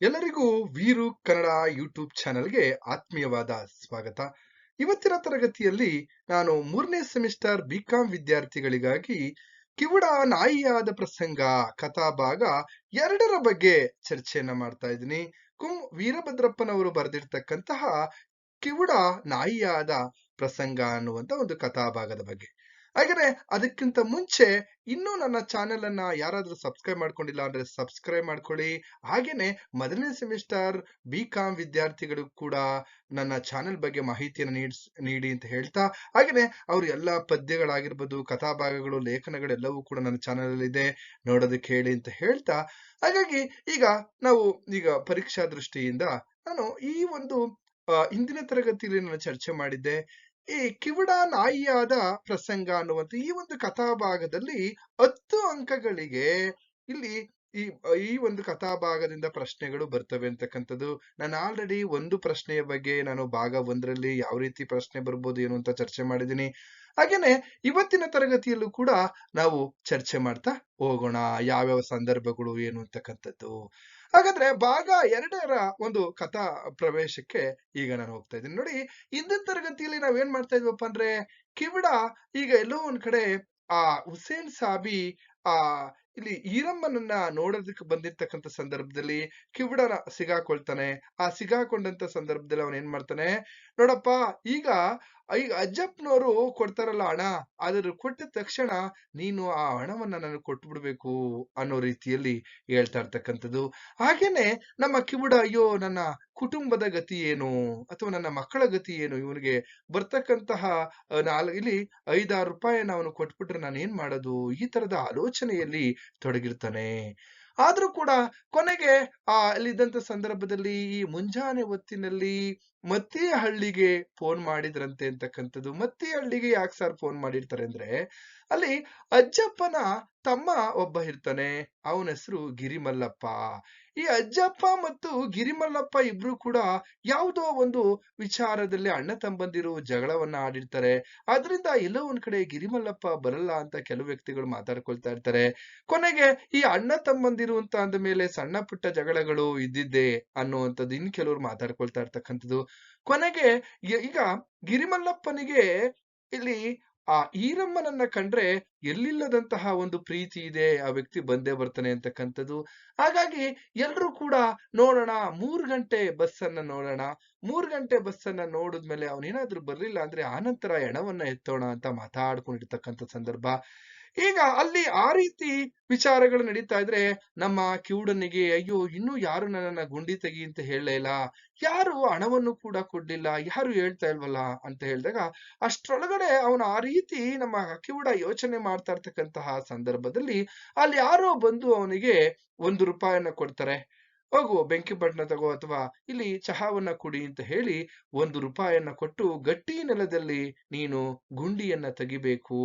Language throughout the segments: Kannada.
ಎಲ್ಲರಿಗೂ ವೀರು ಕನ್ನಡ ಯೂಟ್ಯೂಬ್ ಚಾನೆಲ್ಗೆ ಆತ್ಮೀಯವಾದ ಸ್ವಾಗತ. ಇವತ್ತಿನ ತರಗತಿಯಲ್ಲಿ ನಾನು ಮೂರನೇ ಸೆಮಿಸ್ಟರ್ ಬಿಕಾಂ ವಿದ್ಯಾರ್ಥಿಗಳಿಗಾಗಿ ಕಿವುಡ ನಾಯಿಯಾದ ಪ್ರಸಂಗ ಕಥಾಭಾಗ ಎರಡರ ಬಗ್ಗೆ ಚರ್ಚೆಯನ್ನ ಮಾಡ್ತಾ ಇದ್ದೀನಿ. ಕುಂ ವೀರಭದ್ರಪ್ಪನವರು ಬರೆದಿರ್ತಕ್ಕಂತಹ ಕಿವುಡ ನಾಯಿಯಾದ ಪ್ರಸಂಗ ಅನ್ನುವಂತ ಒಂದು ಕಥಾಭಾಗದ ಬಗ್ಗೆ. ಹಾಗಾದ್ರೆ ಅದಕ್ಕಿಂತ ಮುಂಚೆ ಇನ್ನೂ ನನ್ನ ಚಾನೆಲ್ ಅನ್ನ ಯಾರಾದ್ರೂ ಸಬ್ಸ್ಕ್ರೈಬ್ ಮಾಡ್ಕೊಂಡಿಲ್ಲ ಅಂದ್ರೆ ಸಬ್ಸ್ಕ್ರೈಬ್ ಮಾಡ್ಕೊಳ್ಳಿ. ಹಾಗೇನೆ ಮೊದಲನೇ ಸೆಮಿಸ್ಟರ್ ಬಿ ಕಾಮ್ ವಿದ್ಯಾರ್ಥಿಗಳು ಕೂಡ ನನ್ನ ಚಾನೆಲ್ ಬಗ್ಗೆ ಮಾಹಿತಿಯನ್ನು ನೀಡಿ ಅಂತ ಹೇಳ್ತಾ, ಹಾಗೇನೆ ಅವ್ರ ಎಲ್ಲಾ ಪದ್ಯಗಳಾಗಿರ್ಬೋದು, ಕಥಾಭಾಗಗಳು, ಲೇಖನಗಳೆಲ್ಲವೂ ಕೂಡ ನನ್ನ ಚಾನೆಲ್ ಅಲ್ಲಿ ಇದೆ ನೋಡೋದಕ್ಕೆ ಹೇಳಿ ಅಂತ ಹೇಳ್ತಾ. ಹಾಗಾಗಿ ಈಗ ನಾವು ಈಗ ಪರೀಕ್ಷಾ ದೃಷ್ಟಿಯಿಂದ ನಾನು ಈ ಒಂದು ಇಂದಿನ ತರಗತಿಯಲ್ಲಿ ನಾನು ಚರ್ಚೆ ಮಾಡಿದ್ದೆ. ಈ ಕಿವುಡ ನಾಯಿಯಾದ ಪ್ರಸಂಗ ಅನ್ನುವಂತ ಈ ಒಂದು ಕಥಾಭಾಗದಲ್ಲಿ ಹತ್ತು ಅಂಕಗಳಿಗೆ ಇಲ್ಲಿ ಈ ಈ ಒಂದು ಕಥಾಭಾಗದಿಂದ ಪ್ರಶ್ನೆಗಳು ಬರ್ತವೆ ಅಂತಕ್ಕಂಥದ್ದು. ನಾನು ಆಲ್ರೆಡಿ ಒಂದು ಪ್ರಶ್ನೆಯ ಬಗ್ಗೆ ನಾನು ಭಾಗ ಒಂದರಲ್ಲಿ ಯಾವ ರೀತಿ ಪ್ರಶ್ನೆ ಬರ್ಬೋದು ಏನು ಅಂತ ಚರ್ಚೆ ಮಾಡಿದ್ದೀನಿ. ಹಾಗೇನೆ ಇವತ್ತಿನ ತರಗತಿಯಲ್ಲೂ ಕೂಡ ನಾವು ಚರ್ಚೆ ಮಾಡ್ತಾ ಹೋಗೋಣ. ಯಾವ್ಯಾವ ಸಂದರ್ಭಗಳು ಏನು ಅಂತಕ್ಕಂಥದ್ದು. ಹಾಗಾದ್ರೆ ಭಾಗ ಎರಡರ ಒಂದು ಕಥಾ ಪ್ರವೇಶಕ್ಕೆ ಈಗ ನಾನು ಹೋಗ್ತಾ ಇದ್ದೀನಿ. ನೋಡಿ ಇಂದಿನ ತರಗತಿಯಲ್ಲಿ ನಾವ್ ಏನ್ ಮಾಡ್ತಾ ಇದ್ವಪ್ಪ ಅಂದ್ರೆ, ಕಿವಿಡ ಈಗ ಎಲ್ಲೋ ಒಂದ್ ಕಡೆ ಆ ಹುಸೇನ್ ಸಾಬಿ, ಆ ಇಲ್ಲಿ ಈರಮ್ಮನನ್ನ ನೋಡೋದಕ್ಕೆ ಬಂದಿರ್ತಕ್ಕಂಥ ಸಂದರ್ಭದಲ್ಲಿ ಕಿವಿಡನ ಸಿಗಾಕೊಳ್ತಾನೆ. ಆ ಸಿಗಾಕೊಂಡಂತ ಸಂದರ್ಭದಲ್ಲಿ ಅವನ್ ಏನ್ ಮಾಡ್ತಾನೆ, ನೋಡಪ್ಪ, ಈಗ ಈಗ ಅಜ್ಜಪ್ಪನವರು ಕೊಡ್ತಾರಲ್ಲ ಹಣ ಅದ್ರ ಕೊಟ್ಟ ತಕ್ಷಣ ನೀನು ಆ ಹಣವನ್ನ ನನಗೆ ಕೊಟ್ಬಿಡ್ಬೇಕು ಅನ್ನೋ ರೀತಿಯಲ್ಲಿ ಹೇಳ್ತಾ ಇರ್ತಕ್ಕಂಥದ್ದು. ಹಾಗೇನೆ ನಮ್ಮ ಕಿವುಡ ಅಯ್ಯೋ ನನ್ನ ಕುಟುಂಬದ ಗತಿ ಏನು ಅಥವಾ ನನ್ನ ಮಕ್ಕಳ ಗತಿ ಏನು? ಇವನಿಗೆ ಬರ್ತಕ್ಕಂತಹ ನಾಲ್, ಇಲ್ಲಿ ಐದಾರು ರೂಪಾಯಿನ ಅವನು ಕೊಟ್ಬಿಟ್ರೆ ನಾನು ಏನ್ ಮಾಡೋದು? ಈ ತರದ ಆಲೋಚನೆಯಲ್ಲಿ ತೊಡಗಿರ್ತಾನೆ. ಆದ್ರೂ ಕೂಡ ಕೊನೆಗೆ ಆ ಅಲ್ಲಿದ್ದಂತ ಸಂದರ್ಭದಲ್ಲಿ ಈ ಮುಂಜಾನೆ ಹೊತ್ತಿನಲ್ಲಿ ಮತ್ತೆ ಹಳ್ಳಿಗೆ ಫೋನ್ ಮಾಡಿದ್ರಂತೆ ಅಂತಕ್ಕಂಥದ್ದು. ಮತ್ತೆ ಹಳ್ಳಿಗೆ ಯಾಕೆ ಸರ್ ಫೋನ್ ಮಾಡಿರ್ತಾರೆ ಅಂದ್ರೆ ಅಲ್ಲಿ ಅಜ್ಜಪ್ಪನ ತಮ್ಮ ಒಬ್ಬ ಇರ್ತಾನೆ, ಅವನ ಹೆಸರು ಗಿರಿಮಲ್ಲಪ್ಪ. ಈ ಅಜ್ಜಪ್ಪ ಮತ್ತು ಗಿರಿಮಲ್ಲಪ್ಪ ಇಬ್ರು ಕೂಡ ಯಾವುದೋ ಒಂದು ವಿಚಾರದಲ್ಲಿ ಅಣ್ಣ ತಮ್ಮಂದಿರು ಜಗಳವನ್ನ ಆಡಿರ್ತಾರೆ. ಅದರಿಂದ ಎಲ್ಲೋ ಒಂದ್ ಕಡೆ ಗಿರಿಮಲ್ಲಪ್ಪ ಬರಲ್ಲ ಅಂತ ಕೆಲವು ವ್ಯಕ್ತಿಗಳು ಮಾತಾಡ್ಕೊಳ್ತಾ ಇರ್ತಾರೆ. ಕೊನೆಗೆ ಈ ಅಣ್ಣ ತಮ್ಮಂದಿರು ಅಂತ ಅಂದ ಮೇಲೆ ಸಣ್ಣ ಪುಟ್ಟ ಜಗಳಗಳು ಇದ್ದಿದ್ದೆ ಅನ್ನುವಂಥದ್ದು ಇನ್ ಕೆಲವ್ರು ಮಾತಾಡ್ಕೊಳ್ತಾ ಇರ್ತಕ್ಕಂಥದ್ದು. ಕೊನೆಗೆ ಈಗ ಗಿರಿಮಲ್ಲಪ್ಪನಿಗೆ ಇಲ್ಲಿ ಆ ಈರಮ್ಮನನ್ನ ಕಂಡ್ರೆ ಎಲ್ಲಿಲ್ಲದಂತಹ ಒಂದು ಪ್ರೀತಿ ಇದೆ, ಆ ವ್ಯಕ್ತಿ ಬಂದೇ ಬರ್ತಾನೆ ಅಂತಕ್ಕಂಥದ್ದು. ಹಾಗಾಗಿ ಎಲ್ರೂ ಕೂಡ ನೋಡೋಣ, ಮೂರ್ ಗಂಟೆ ಬಸ್ ಅನ್ನ ನೋಡೋಣ. ಮೂರ್ ಗಂಟೆ ಬಸ್ ಅನ್ನ ನೋಡಿದ್ಮೇಲೆ ಅವನೇನಾದ್ರೂ ಬರ್ಲಿಲ್ಲ ಅಂದ್ರೆ ಆನಂತರ ಹೆಣವನ್ನ ಎತ್ತೋಣ ಅಂತ ಮಾತಾಡ್ಕೊಂಡಿರ್ತಕ್ಕಂಥ ಸಂದರ್ಭ. ಈಗ ಅಲ್ಲಿ ಆ ರೀತಿ ವಿಚಾರಗಳು ನಡೀತಾ ಇದ್ರೆ ನಮ್ಮ ಕಿವುಡನಿಗೆ, ಅಯ್ಯೋ, ಇನ್ನೂ ಯಾರು ನನ್ನನ್ನ ಗುಂಡಿ ತೆಗಿ ಅಂತ ಹೇಳಲೇ ಇಲ್ಲ? ಯಾರು ಹಣವನ್ನು ಕೂಡ ಕೊಡ್ಲಿಲ್ಲ? ಯಾರು ಹೇಳ್ತಾ ಇಲ್ವಲ್ಲ? ಅಂತ ಹೇಳಿದಾಗ ಅಷ್ಟ್ರೊಳಗಡೆ ಅವನು ಆ ರೀತಿ ನಮ್ಮ ಕಿವುಡ ಯೋಚನೆ ಮಾಡ್ತಾ ಇರ್ತಕ್ಕಂತಹ ಸಂದರ್ಭದಲ್ಲಿ ಅಲ್ಲಿ ಯಾರೋ ಬಂದು ಅವನಿಗೆ ಒಂದು ರೂಪಾಯಿಯನ್ನ ಕೊಡ್ತಾರೆ. ಹೋಗು, ಬೆಂಕಿ ಬಣ್ಣ ತಗೋ ಅಥವಾ ಇಲ್ಲಿ ಚಹಾವನ್ನ ಕುಡಿ ಅಂತ ಹೇಳಿ ಒಂದು ರೂಪಾಯಿಯನ್ನ ಕೊಟ್ಟು ಗಟ್ಟಿ ನೆಲದಲ್ಲಿ ನೀನು ಗುಂಡಿಯನ್ನ ತೆಗಿಬೇಕು.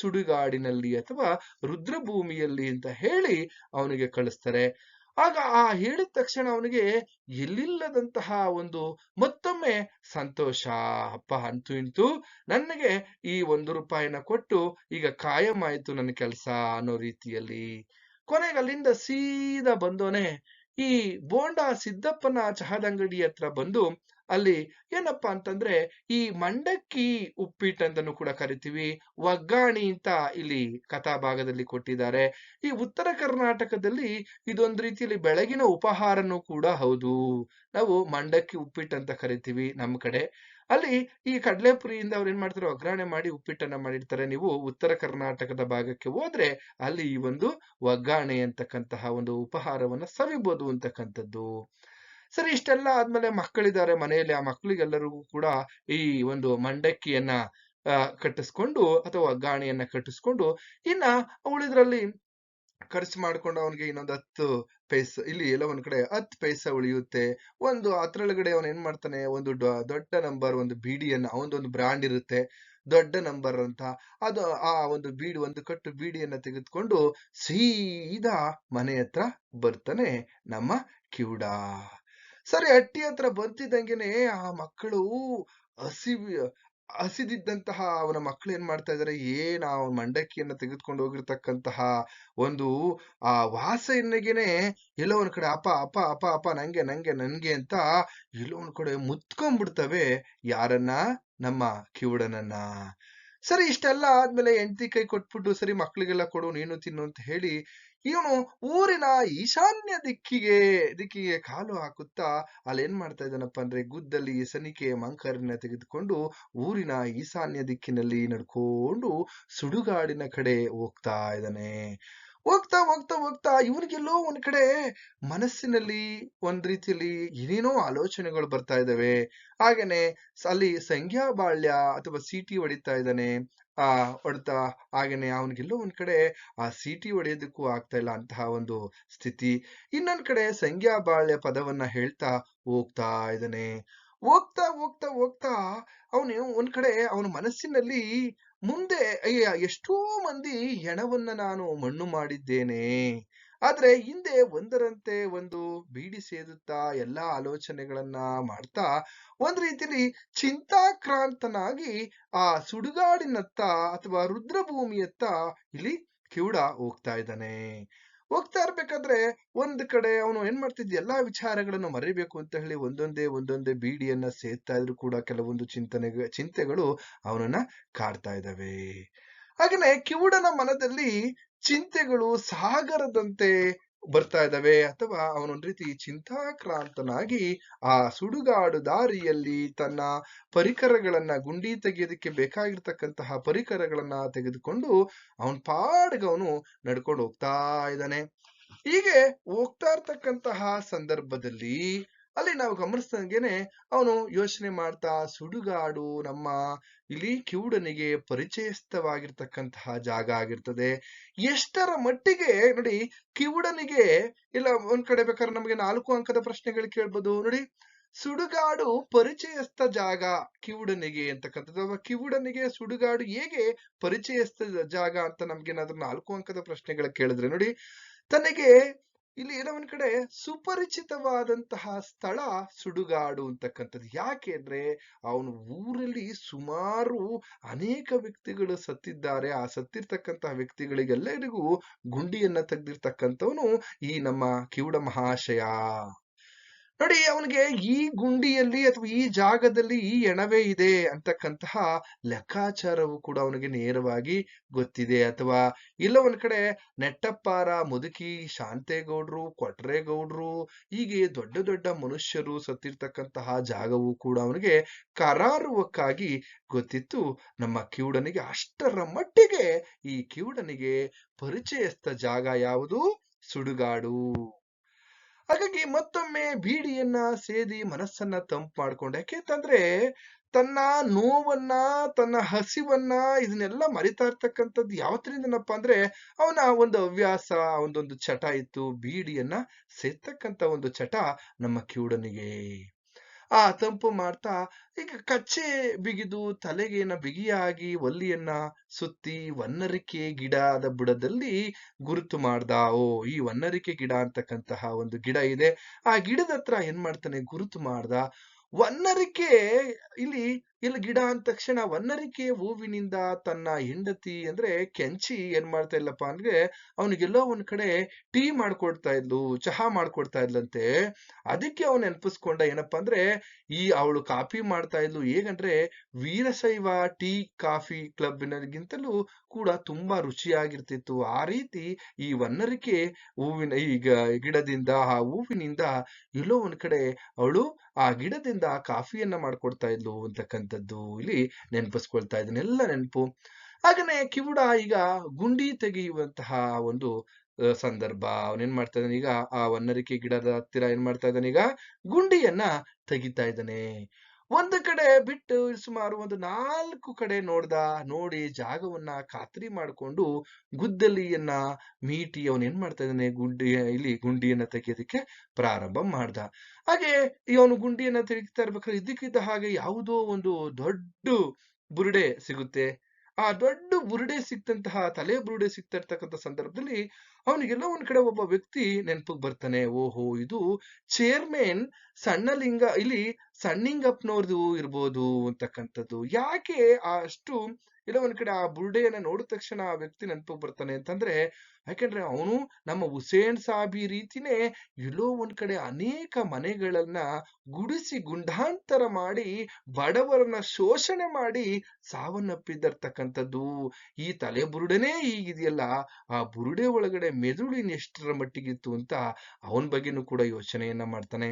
ಸುಡುಗಾಡಿನಲ್ಲಿ ಅಥವಾ ರುದ್ರಭೂಮಿಯಲ್ಲಿ ಅಂತ ಹೇಳಿ ಅವನಿಗೆ ಕಳಿಸ್ತಾರೆ. ಆಗ ಆ ಹೇಳಿದ ತಕ್ಷಣ ಅವನಿಗೆ ಎಲ್ಲಿಲ್ಲದಂತಹ ಒಂದು ಮತ್ತೊಮ್ಮೆ ಸಂತೋಷ. ಅಪ್ಪ, ಅಂತೂ ಇಂತೂ ನನಗೆ ಈ ಒಂದು ರೂಪಾಯಿನ ಕೊಟ್ಟು ಈಗ ಕಾಯಂ ಆಯ್ತು ನನ್ನ ಕೆಲಸ ಅನ್ನೋ ರೀತಿಯಲ್ಲಿ. ಕೊನೆಗೆ ಅಲ್ಲಿಂದ ಸೀದಾ ಬಂದೋನೆ ಈ ಬೋಂಡ ಸಿದ್ದಪ್ಪನ ಚಹಾದ ಅಂಗಡಿ ಹತ್ರ ಬಂದು ಅಲ್ಲಿ ಏನಪ್ಪಾ ಅಂತಂದ್ರೆ, ಈ ಮಂಡಕ್ಕಿ ಉಪ್ಪಿಟ್ಟು ಅಂತನೂ ಕೂಡ ಕರಿತೀವಿ. ಒಗ್ಗಾಣಿ ಅಂತ ಇಲ್ಲಿ ಕಥಾಭಾಗದಲ್ಲಿ ಕೊಟ್ಟಿದ್ದಾರೆ. ಈ ಉತ್ತರ ಕರ್ನಾಟಕದಲ್ಲಿ ಇದೊಂದು ರೀತಿಯಲ್ಲಿ ಬೆಳಗಿನ ಉಪಹಾರನೂ ಕೂಡ ಹೌದು. ನಾವು ಮಂಡಕ್ಕಿ ಉಪ್ಪಿಟ್ಟು ಅಂತ ಕರಿತೀವಿ ನಮ್ಮ ಕಡೆ. ಅಲ್ಲಿ ಈ ಕಡಲೆಪುರಿಯಿಂದ ಅವ್ರು ಏನ್ ಮಾಡ್ತಾರೆ ಒಗ್ಗರಣೆ ಮಾಡಿ ಉಪ್ಪಿಟ್ಟನ್ನ ಮಾಡಿರ್ತಾರೆ. ನೀವು ಉತ್ತರ ಕರ್ನಾಟಕದ ಭಾಗಕ್ಕೆ ಹೋದ್ರೆ ಅಲ್ಲಿ ಈ ಒಂದು ಒಗ್ಗರಣೆ ಅಂತಕ್ಕಂತಹ ಒಂದು ಉಪಹಾರವನ್ನ ಸವಿಬಹುದು ಅಂತಕ್ಕಂಥದ್ದು. ಸರಿ, ಇಷ್ಟೆಲ್ಲ ಆದ್ಮೇಲೆ ಮಕ್ಕಳಿದ್ದಾರೆ ಮನೆಯಲ್ಲಿ, ಆ ಮಕ್ಕಳಿಗೆಲ್ಲರಿಗೂ ಕೂಡ ಈ ಒಂದು ಮಂಡಕ್ಕಿಯನ್ನ ಕಟ್ಟಿಸ್ಕೊಂಡು ಅಥವಾ ಗಾಣಿಯನ್ನ ಕಟ್ಟಿಸ್ಕೊಂಡು, ಇನ್ನ ಉಳಿದ್ರಲ್ಲಿ ಖರ್ಚು ಮಾಡ್ಕೊಂಡು ಅವನಿಗೆ ಇನ್ನೊಂದು ಹತ್ತು ಪೈಸ, ಇಲ್ಲಿ ಎಲ್ಲ ಒಂದ್ ಕಡೆ ಹತ್ತು ಪೈಸ ಉಳಿಯುತ್ತೆ. ಒಂದು ಅದ್ರೊಳಗಡೆ ಅವನ್ ಏನ್ ಮಾಡ್ತಾನೆ, ಒಂದು ದೊಡ್ಡ ನಂಬರ್ ಒಂದು ಬೀಡಿಯನ್ನ, ಅವನೊಂದು ಬ್ರಾಂಡ್ ಇರುತ್ತೆ, ದೊಡ್ಡ ನಂಬರ್ ಅಂತ. ಅದು ಆ ಒಂದು ಬೀಡಿ, ಒಂದು ಕಟ್ಟು ಬೀಡಿಯನ್ನ ತೆಗೆದುಕೊಂಡು ಸೀದಾ ಮನೆ ಹತ್ರ ಬರ್ತಾನೆ ನಮ್ಮ ಕಿವುಡ ಸರಿ ಹಟ್ಟಿ ಹತ್ರ ಬರ್ತಿದ್ದಂಗೆನೆ ಆ ಮಕ್ಕಳು ಹಸಿ ಹಸಿದಿದ್ದಂತಹ ಅವನ ಮಕ್ಕಳು ಏನ್ ಮಾಡ್ತಾ ಇದಾರೆ, ಏನ್ ಆ ಮಂಡಕ್ಕಿಯನ್ನ ತೆಗೆದುಕೊಂಡು ಹೋಗಿರ್ತಕ್ಕಂತಹ ಒಂದು ಆ ವಾಸನೆಗೆನೆ ಎಲ್ಲೋ ಒಂದ್ ಕಡೆ ಅಪ್ಪ ಅಪ್ಪ ಅಪ್ಪ ಅಪ್ಪ ನಂಗೆ ನಂಗೆ, ನನ್ಗೆ ಅಂತ ಎಲ್ಲೋ ಒಂದ್ ಕಡೆ ಮುತ್ಕೊಂಡ್ಬಿಡ್ತವೆ. ಯಾರನ್ನ? ನಮ್ಮ ಕಿವುಡನನ್ನ. ಸರಿ ಇಷ್ಟೆಲ್ಲ ಆದ್ಮೇಲೆ ಹೆಂಡತಿ ಕೈ ಕೊಟ್ಬಿಟ್ಟು ಸರಿ ಮಕ್ಳಿಗೆಲ್ಲ ಕೊಡು, ನೀನು ತಿನ್ನು ಅಂತ ಹೇಳಿ ಇವನು ಊರಿನ ಈಶಾನ್ಯ ದಿಕ್ಕಿಗೆ ದಿಕ್ಕಿಗೆ ಕಾಲು ಹಾಕುತ್ತಾ ಅಲ್ಲಿ ಏನ್ ಮಾಡ್ತಾ ಇದ್ದಾನಪ್ಪ ಅಂದ್ರೆ ಗುದ್ದಲ್ಲಿ ಸನಿಕೆ, ಮಂಕರನ್ನ ತೆಗೆದುಕೊಂಡು ಊರಿನ ಈಶಾನ್ಯ ದಿಕ್ಕಿನಲ್ಲಿ ನಡ್ಕೊಂಡು ಸುಡುಗಾಡಿನ ಕಡೆ ಹೋಗ್ತಾ ಇದ್ದಾನೆ. ಹೋಗ್ತಾ ಹೋಗ್ತಾ ಹೋಗ್ತಾ ಇವನಿಗೆಲ್ಲೋ ಒಂದ್ ಕಡೆ ಮನಸ್ಸಿನಲ್ಲಿ ಒಂದ್ ರೀತಿಯಲ್ಲಿ ಏನೇನೋ ಆಲೋಚನೆಗಳು ಬರ್ತಾ ಇದ್ದಾವೆ. ಹಾಗೇನೆ ಅಲ್ಲಿ ಸಂಖ್ಯಾ ಬಾಳ್ಯ ಅಥವಾ ಸೀಟಿ ಹೊಡಿತಾ ಇದ್ದಾನೆ. ಆ, ಹೊಡೆತ, ಹಾಗೇನೆ ಅವನಿಗೆಲ್ಲೋ ಒಂದ್ ಕಡೆ ಆ ಸೀಟಿ ಹೊಡೆಯೋದಕ್ಕೂ ಆಗ್ತಾ ಇಲ್ಲ ಅಂತಹ ಒಂದು ಸ್ಥಿತಿ. ಇನ್ನೊಂದ್ ಕಡೆ ಸಂಖ್ಯಾ ಬಾಳ್ಯ ಪದವನ್ನ ಹೇಳ್ತಾ ಹೋಗ್ತಾ ಇದ್ದಾನೆ. ಹೋಗ್ತಾ ಹೋಗ್ತಾ ಹೋಗ್ತಾ ಅವನು ಒಂದ್ ಕಡೆ ಅವನ ಮನಸ್ಸಿನಲ್ಲಿ ಮುಂದೆ ಅಯ್ಯ ಎಷ್ಟೋ ಮಂದಿ ಹೆಣವನ್ನ ನಾನು ಮಣ್ಣು ಮಾಡಿದ್ದೇನೆ. ಆದ್ರೆ ಹಿಂದೆ ಒಂದರಂತೆ ಒಂದು ಬೀಡಿ ಸೇದುತ್ತಾ ಎಲ್ಲಾ ಆಲೋಚನೆಗಳನ್ನ ಮಾಡ್ತಾ ಒಂದ್ ರೀತಿಲಿ ಚಿಂತಾಕ್ರಾಂತನಾಗಿ ಆ ಸುಡುಗಾಡಿನತ್ತ ಅಥವಾ ರುದ್ರಭೂಮಿಯತ್ತ ಇಲ್ಲಿ ಕಿವುಡ ಹೋಗ್ತಾ ಇದ್ದಾನೆ. ಹೋಗ್ತಾ ಇರ್ಬೇಕಾದ್ರೆ ಒಂದ್ ಕಡೆ ಅವನು ಏನ್ ಮಾಡ್ತಿದ್ದ ಎಲ್ಲಾ ವಿಚಾರಗಳನ್ನು ಮರಿಬೇಕು ಅಂತ ಹೇಳಿ ಒಂದೊಂದೇ ಒಂದೊಂದೇ ಬೀಡಿಯನ್ನ ಸೇದ್ತಾ ಇದ್ರು ಕೂಡ ಕೆಲವೊಂದು ಚಿಂತನೆ ಚಿಂತೆಗಳು ಅವನನ್ನ ಕಾಡ್ತಾ ಇದ್ದಾವೆ. ಹಾಗೇನೆ ಕಿವುಡನ ಮನದಲ್ಲಿ ಚಿಂತೆಗಳು ಸಾಗರದಂತೆ ಬರ್ತಾ ಇದ್ದಾವೆ ಅಥವಾ ಅವನೊಂದ್ ರೀತಿ ಚಿಂತಾಕ್ರಾಂತನಾಗಿ ಆ ಸುಡುಗಾಡು ದಾರಿಯಲ್ಲಿ ತನ್ನ ಪರಿಕರಗಳನ್ನ ಗುಂಡಿ ತೆಗೆಯೋದಕ್ಕೆ ಬೇಕಾಗಿರ್ತಕ್ಕಂತಹ ಪರಿಕರಗಳನ್ನ ತೆಗೆದುಕೊಂಡು ಅವನ್ ಪಾಡ್ಗವನು ನಡ್ಕೊಂಡು ಹೋಗ್ತಾ ಇದ್ದಾನೆ. ಹೀಗೆ ಹೋಗ್ತಾ ಇರ್ತಕ್ಕಂತಹ ಸಂದರ್ಭದಲ್ಲಿ ಅಲ್ಲಿ ನಾವು ಗಮನಿಸಿದಂಗೆನೆ ಅವನು ಯೋಚನೆ ಮಾಡ್ತಾ ಸುಡುಗಾಡು ನಮ್ಮ ಇಲ್ಲಿ ಕಿವುಡನಿಗೆ ಪರಿಚಯಸ್ಥವಾಗಿರ್ತಕ್ಕಂತಹ ಜಾಗ ಆಗಿರ್ತದೆ. ಎಷ್ಟರ ಮಟ್ಟಿಗೆ ನೋಡಿ ಕಿವುಡನಿಗೆ ಇಲ್ಲ ಒಂದ್ ಕಡೆ ಬೇಕಾದ್ರೆ ನಮಗೆ ನಾಲ್ಕು ಅಂಕದ ಪ್ರಶ್ನೆಗಳು ಕೇಳ್ಬೋದು. ನೋಡಿ ಸುಡುಗಾಡು ಪರಿಚಯಸ್ಥ ಜಾಗ ಕಿವುಡನಿಗೆ ಅಂತಕ್ಕಂಥದ್ದು. ಅಥವಾ ಕಿವುಡನಿಗೆ ಸುಡುಗಾಡು ಹೇಗೆ ಪರಿಚಯಸ್ಥ ಜಾಗ ಅಂತ ನಮ್ಗೆ ಏನಾದ್ರು ನಾಲ್ಕು ಅಂಕದ ಪ್ರಶ್ನೆಗಳು ಕೇಳಿದ್ರೆ ನೋಡಿ ತನಗೆ ಇಲ್ಲಿ ಏನೋ ಒಂದ್ ಕಡೆ ಸುಪರಿಚಿತವಾದಂತಹ ಸ್ಥಳ ಸುಡುಗಾಡು ಅಂತಕ್ಕಂಥದ್ದು. ಯಾಕೆ ಅಂದ್ರೆ ಅವನು ಊರಲ್ಲಿ ಸುಮಾರು ಅನೇಕ ವ್ಯಕ್ತಿಗಳು ಸತ್ತಿದ್ದಾರೆ. ಆ ಸತ್ತಿರ್ತಕ್ಕಂತಹ ವ್ಯಕ್ತಿಗಳಿಗೆಲ್ಲರಿಗೂ ಗುಂಡಿಯನ್ನ ತೆಗ್ದಿರ್ತಕ್ಕಂಥವನು ಈ ನಮ್ಮ ಕಿವುಡ ಮಹಾಶಯ. ನೋಡಿ, ಅವನಿಗೆ ಈ ಗುಂಡಿಯಲ್ಲಿ ಅಥವಾ ಈ ಜಾಗದಲ್ಲಿ ಈ ಎಣವೆ ಇದೆ ಅಂತಕ್ಕಂತಹ ಲೆಕ್ಕಾಚಾರವು ಕೂಡ ಅವನಿಗೆ ನೇರವಾಗಿ ಗೊತ್ತಿದೆ. ಅಥವಾ ಇಲ್ಲ ಒಂದ್ ಕಡೆ ನೆಟ್ಟಪ್ಪಾರ, ಮುದುಕಿ, ಶಾಂತೇಗೌಡ್ರು, ಕೊಟ್ರೇಗೌಡ್ರು, ಹೀಗೆ ದೊಡ್ಡ ದೊಡ್ಡ ಮನುಷ್ಯರು ಸತ್ತಿರ್ತಕ್ಕಂತಹ ಜಾಗವು ಕೂಡ ಅವನಿಗೆ ಕರಾರುವಕ್ಕಾಗಿ ಗೊತ್ತಿತ್ತು. ನಮ್ಮ ಕಿವುಡನಿಗೆ ಅಷ್ಟರ ಮಟ್ಟಿಗೆ ಈ ಕಿವುಡನಿಗೆ ಪರಿಚಯಸ್ಥ ಜಾಗ ಯಾವುದು? ಸುಡುಗಾಡು. ಹಾಗಾಗಿ ಮತ್ತೊಮ್ಮೆ ಬೀಡಿಯನ್ನ ಸೇದಿ ಮನಸ್ಸನ್ನ ತಂಪು ಮಾಡ್ಕೊಂಡೆ, ಯಾಕೆಂತಂದ್ರೆ ತನ್ನ ನೋವನ್ನ, ತನ್ನ ಹಸಿವನ್ನ, ಇದನ್ನೆಲ್ಲ ಮರಿತಾ ಇರ್ತಕ್ಕಂಥದ್ದು ಯಾವತ್ತರಿಂದನಪ್ಪ ಅಂದ್ರೆ ಅವನ ಒಂದು ಹವ್ಯಾಸ, ಒಂದೊಂದು ಚಟ ಇತ್ತು. ಬೀಡಿಯನ್ನ ಸೇರ್ತಕ್ಕಂಥ ಒಂದು ಚಟ ನಮ್ಮ ಕಿವುಡನಿಗೆ. ಆ ತಂಪು ಮಾಡ್ತಾ, ಈಗ ಕಚ್ಚೆ ಬಿಗಿದು ತಲೆಗೇನ ಬಿಗಿಯಾಗಿ ಒಲ್ಲಿಯನ್ನ ಸುತ್ತಿ ವನ್ನರಿಕೆ ಗಿಡದ ಬುಡದಲ್ಲಿ ಗುರುತು ಮಾಡ್ದ, ಓ, ಈ ವನ್ನರಿಕೆ ಗಿಡ ಅಂತಕ್ಕಂತಹ ಒಂದು ಗಿಡ ಇದೆ. ಆ ಗಿಡದ ಹತ್ರ ಏನ್ ಮಾಡ್ತಾನೆ? ಗುರುತು ಮಾಡ್ದ. ವನ್ನರಿಕೆ, ಇಲ್ಲಿ ಇಲ್ಲಿ ಗಿಡ ಅಂದ ತಕ್ಷಣ ವನ್ನರಿಕೆ ಹೂವಿನಿಂದ ತನ್ನ ಹೆಂಡತಿ ಅಂದ್ರೆ ಕೆಂಚಿ ಏನ್ ಮಾಡ್ತಾ ಇಲ್ಲಪ್ಪ ಅಂದ್ರೆ ಅವನಿಗೆಲ್ಲೋ ಒಂದ್ ಕಡೆ ಟೀ ಮಾಡ್ಕೊಡ್ತಾ ಇದ್ಲು, ಚಹಾ ಮಾಡ್ಕೊಡ್ತಾ ಇದ್ಲಂತೆ. ಅದಕ್ಕೆ ಅವನ್ ನೆನಪಿಸ್ಕೊಂಡ ಏನಪ್ಪಾ ಅಂದ್ರೆ ಈ ಅವಳು ಕಾಫಿ ಮಾಡ್ತಾ ಇದ್ಲು ಹೇಗಂದ್ರೆ ವೀರಶೈವ ಟೀ ಕಾಫಿ ಕ್ಲಬ್ಬಿನಗಿಂತಲೂ ಕೂಡ ತುಂಬಾ ರುಚಿಯಾಗಿರ್ತಿತ್ತು. ಆ ರೀತಿ ಈ ವನ್ನರಿಕೆ ಹೂವಿನ ಈಗ ಗಿಡದಿಂದ, ಆ ಹೂವಿನಿಂದ ಎಲ್ಲೋ ಒಂದ್ ಕಡೆ ಅವಳು ಆ ಗಿಡದಿಂದ ಕಾಫಿಯನ್ನ ಮಾಡ್ಕೊಡ್ತಾ ಇದ್ಲು ಅಂತಕ್ಕಂಥದ್ದು ಇಲ್ಲಿ ನೆನಪಿಸ್ಕೊಳ್ತಾ ಇದನ್ನೆಲ್ಲ ನೆನಪು. ಹಾಗನೆ ಕಿವುಡ ಈಗ ಗುಂಡಿ ತೆಗೆಯುವಂತಹ ಒಂದು ಸಂದರ್ಭ. ಅವನೇನ್ ಮಾಡ್ತಾ ಇದ್ದಾನೆ ಈಗ? ಆ ವನ್ನರಿಕೆ ಗಿಡದ ಹತ್ತಿರ ಏನ್ ಮಾಡ್ತಾ ಇದ್ದಾನೆ ಈಗ? ಗುಂಡಿಯನ್ನ ತೆಗಿತಾ ಇದ್ದಾನೆ. ಒಂದು ಕಡೆ ಬಿಟ್ಟು ಸುಮಾರು ಒಂದು ನಾಲ್ಕು ಕಡೆ ನೋಡ್ದ, ನೋಡಿ ಜಾಗವನ್ನ ಖಾತ್ರಿ ಮಾಡ್ಕೊಂಡು ಗುದ್ದಲಿಯನ್ನ ಮೀಟಿ ಅವನ್ ಏನ್ ಮಾಡ್ತಾ ಇದ್ದಾನೆ? ಗುಂಡಿ, ಇಲ್ಲಿ ಗುಂಡಿಯನ್ನ ತೆಗೆಯೋದಕ್ಕೆ ಪ್ರಾರಂಭ ಮಾಡ್ದ. ಹಾಗೆ ಇವನು ಗುಂಡಿಯನ್ನ ತೆಗಿತಾ ಇರ್ಬೇಕಾದ್ರೆ ಇದಕ್ಕಿದ್ದ ಹಾಗೆ ಯಾವುದೋ ಒಂದು ದೊಡ್ಡ ಬುರುಡೆ ಸಿಗುತ್ತೆ. ಆ ದೊಡ್ಡ ಬುರುಡೆ ಸಿಕ್ತಂತಹ, ತಲೆ ಬುರುಡೆ ಸಿಗ್ತಾ ಇರ್ತಕ್ಕಂಥ ಸಂದರ್ಭದಲ್ಲಿ ಅವನಿಗೆಲ್ಲ ಒಂದ್ ಕಡೆ ಒಬ್ಬ ವ್ಯಕ್ತಿ ನೆನಪಿಗೆ ಬರ್ತಾನೆ, ಓಹೋ, ಇದು ಚೇರ್ಮನ್ ಸಣ್ಣಲಿಂಗ, ಇಲ್ಲಿ ಸಣ್ಣಿಂಗಪ್ಪನವ್ರದು ಇರ್ಬೋದು ಅಂತಕ್ಕಂಥದ್ದು. ಯಾಕೆ ಅಷ್ಟು ಇಲ್ಲ, ಒಂದ್ ಕಡೆ ಆ ಬುರುಡೆಯನ್ನ ನೋಡಿದ ತಕ್ಷಣ ಆ ವ್ಯಕ್ತಿ ನೆನಪು ಬರ್ತಾನೆ ಅಂತಂದ್ರೆ, ಯಾಕೆಂದ್ರೆ ಅವನು ನಮ್ಮ ಹುಸೇನ್ ಸಾಬಿ ರೀತಿನೇ ಎಲ್ಲೋ ಒಂದ್ ಕಡೆ ಅನೇಕ ಮನೆಗಳನ್ನ ಗುಡಿಸಿ ಗುಂಡಾಂತರ ಮಾಡಿ ಬಡವರನ್ನ ಶೋಷಣೆ ಮಾಡಿ ಸಾವನ್ನಪ್ಪಿದ್ದರ್ತಕ್ಕಂಥದ್ದು ಈ ತಲೆ ಬುರುಡೆನೇ ಹೀಗಿದೆಯಲ್ಲ, ಆ ಬುರುಡೆ ಒಳಗಡೆ ಮೆದುಳಿನ ಎಷ್ಟರ ಮಟ್ಟಿಗಿತ್ತು ಅಂತ ಅವನ ಬಗ್ಗೆನೂ ಕೂಡ ಯೋಚನೆಯನ್ನ ಮಾಡ್ತಾನೆ.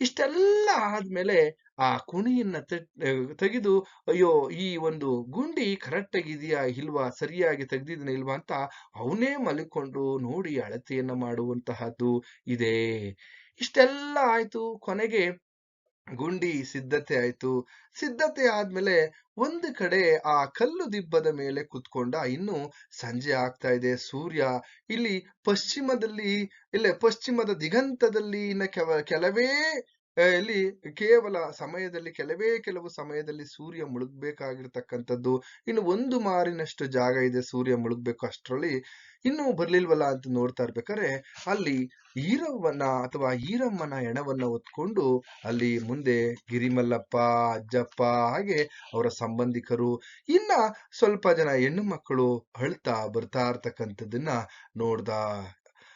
ಇಷ್ಟೆಲ್ಲ ಆದ್ಮೇಲೆ ಆ ಕುಣಿಯನ್ನ ತೆಗೆದು, ಅಯ್ಯೋ, ಈ ಒಂದು ಗುಂಡಿ ಕರೆಕ್ಟ್ ಆಗಿದೆಯಾ ಇಲ್ವಾ, ಸರಿಯಾಗಿ ತೆಗ್ದಿದನ ಇಲ್ವಾ ಅಂತ ಅವನೇ ಮಲಿಕೊಂಡು ನೋಡಿ ಅಳತೆಯನ್ನ ಮಾಡುವಂತಹದ್ದು ಇದೆ. ಇಷ್ಟೆಲ್ಲ ಆಯ್ತು ಕೊನೆಗೆ ಗುಂಡಿ ಸಿದ್ಧತೆ ಆಯ್ತು. ಸಿದ್ಧತೆ ಆದ್ಮೇಲೆ ಒಂದು ಕಡೆ ಆ ಕಲ್ಲು ದಿಬ್ಬದ ಮೇಲೆ ಕುತ್ಕೊಂಡ ಇನ್ನು ಸಂಜೆ ಆಗ್ತಾ ಇದೆ. ಸೂರ್ಯ ಇಲ್ಲಿ ಪಶ್ಚಿಮದಲ್ಲಿ, ಇಲ್ಲೇ ಪಶ್ಚಿಮದ ದಿಗಂತದಲ್ಲಿ ಇನ್ನ ಕೆವ, ಕೆಲವೇ ಇಲ್ಲಿ ಕೇವಲ ಸಮಯದಲ್ಲಿ, ಕೆಲವೇ ಕೆಲವು ಸಮಯದಲ್ಲಿ ಸೂರ್ಯ ಮುಳುಗ್ಬೇಕಾಗಿರ್ತಕ್ಕಂಥದ್ದು. ಇನ್ನು ಒಂದು ಮಾರಿನಷ್ಟು ಜಾಗ ಇದೆ ಸೂರ್ಯ ಮುಳುಗ್ಬೇಕು ಅಷ್ಟರಲ್ಲಿ. ಇನ್ನೂ ಬರ್ಲಿಲ್ವಲ್ಲ ಅಂತ ನೋಡ್ತಾ ಇರ್ಬೇಕಾದ್ರೆ, ಅಲ್ಲಿ ಈರವ್ವನ ಅಥವಾ ಈರಮ್ಮನ ಎಣವನ್ನ ಹೊತ್ಕೊಂಡು ಅಲ್ಲಿ ಮುಂದೆ ಗಿರಿಮಲ್ಲಪ್ಪ, ಅಜ್ಜಪ್ಪ ಹಾಗೆ ಅವರ ಸಂಬಂಧಿಕರು, ಇನ್ನ ಸ್ವಲ್ಪ ಜನ ಹೆಣ್ಣು ಮಕ್ಕಳು ಅಳ್ತಾ ಬರ್ತಾ ಇರ್ತಕ್ಕಂಥದ್ದನ್ನ ನೋಡ್ದ